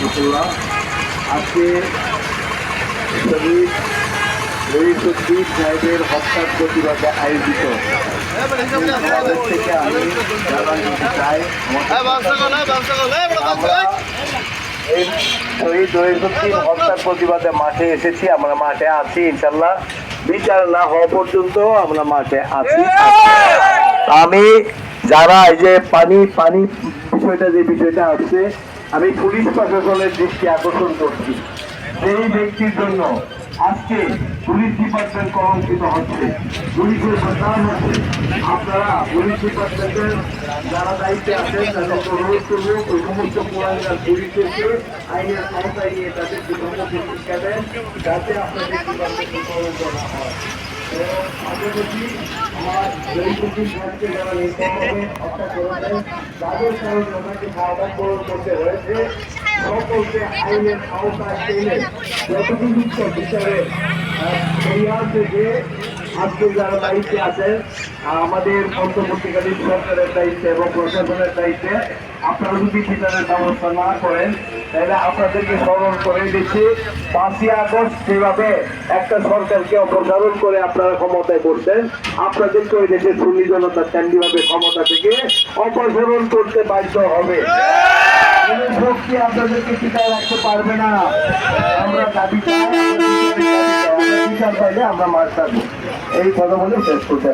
রহমতুল্লাহ আজকে শহীদ রহিসুদ্দিন সাহেবের হত্যার প্রতিবাদে আয়োজিত। আমাদের থেকে আমি জানান চাই। এই শহীদ রহিসুদ্দিন হত্যার প্রতিবাদে মাঠে এসেছি আমরা মাঠে আছি ইনশাল্লাহ বিচার না হওয়া পর্যন্ত আমরা মাঠে আছি। আমি যারা এই যে পানি পানি বিষয়টা যে বিষয়টা আছে আমি পুলিশ প্রশাসনের দৃষ্টি আকর্ষণ করছি। সেই ব্যক্তির জন্য আজকে পুলিশ ডিপার্টমেন্ট কলঙ্কিত হচ্ছে। পুলিশের বদনাম হচ্ছে আপনারা পুলিশ ডিপার্টমেন্টের যারা দায়িত্বে আছেন তাদেরকে অনুরোধ করব ওই সমস্ত পুরানকার পুলিশদেরকে আইনের আওতায় নিয়ে তাদের বিধর্ম শিক্ষা দেন যাতে আপনাদের ডিপার্টমেন্ট কলঙ্ক না হয়। আমরা দেখি আমার জয়ীপুদ্দিন সাহেবকে যারা নির্মমভাবে হত্যা করেছেন তাদের কারণে ওনাকে সাবধান পূরণ করতে হয়েছে। সকলকে আইনের আওতায় এনে যতটুকু বিচারে পরিহার থেকে আজকে যারা দায়িত্বে আছেন আমাদের অন্তর্বর্তীকালীন সরকারের দায়িত্বে এবং প্রশাসনের দায়িত্বে আপনারা যদি বিচারের ব্যবস্থা না করেন, তাহলে আপনাদেরকে স্মরণ করে দিচ্ছি, পাঁচই আগস্ট যেভাবে একটা সরকারকে অপসারণ করে আপনারা ক্ষমতায় করছেন আপনাদেরকে ওই দেশের সুন্নি জনতা তেমনিভাবে ক্ষমতা থেকে অপসারণ করতে বাধ্য হবে। শক্তি আপনাদেরকে টিকায় রাখতে পারবে না। আমরা দাবি বিচার পাইলে আমরা মাছ থাকব এই কথা বলে শেষ করতে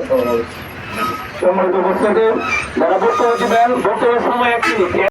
সম্মানিত বক্তাদের যারা বক্তব্য দেবেন বক্তব্যের সময় একটি